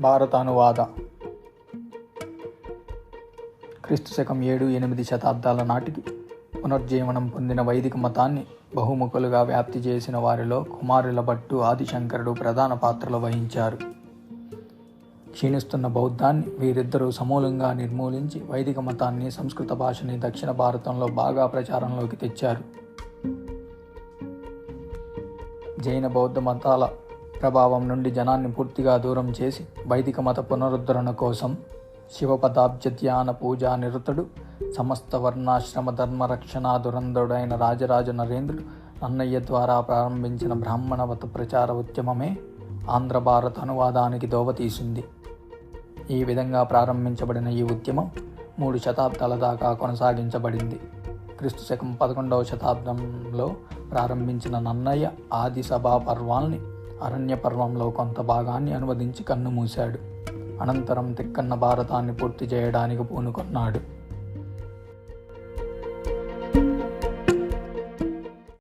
భారత అనువాద. క్రీస్తు శకం ఏడు ఎనిమిది శతాబ్దాల నాటికి పునర్జీవనం పొందిన వైదిక మతాన్ని బహుముఖులుగా వ్యాప్తి చేసిన వారిలో కుమారుల భట్టు ఆదిశంకరుడు ప్రధాన పాత్రలు వహించారు. క్షీణిస్తున్న బౌద్ధాన్ని వీరిద్దరూ సమూలంగా నిర్మూలించి వైదిక మతాన్ని సంస్కృత భాషని దక్షిణ భారతంలో బాగా ప్రచారంలోకి తెచ్చారు. జైన బౌద్ధ మతాల ప్రభావం నుండి జనాన్ని పూర్తిగా దూరం చేసి వైదిక మత పునరుద్ధరణ కోసం శివపదాబ్జ ధ్యాన పూజా నిరతుడు సమస్త వర్ణాశ్రమ ధర్మ రక్షణా దురంధుడైన రాజరాజు నరేంద్రుడు నన్నయ్య ద్వారా ప్రారంభించిన బ్రాహ్మణ మత ప్రచార ఉద్యమమే ఆంధ్ర భారత అనువాదానికి దోవతీసింది ఈ విధంగా ప్రారంభించబడిన ఈ ఉద్యమం మూడు శతాబ్దాల దాకా కొనసాగించబడింది. క్రీస్తు శకం పదకొండవ శతాబ్దంలో ప్రారంభించిన నన్నయ్య ఆది సభా పర్వాల్ని అరణ్య పర్వంలో కొంత భాగాన్ని అనువదించి కన్నుమూశాడు అనంతరం తిక్కన్న భారతాన్ని పూర్తి చేయడానికి పూనుకొన్నాడు.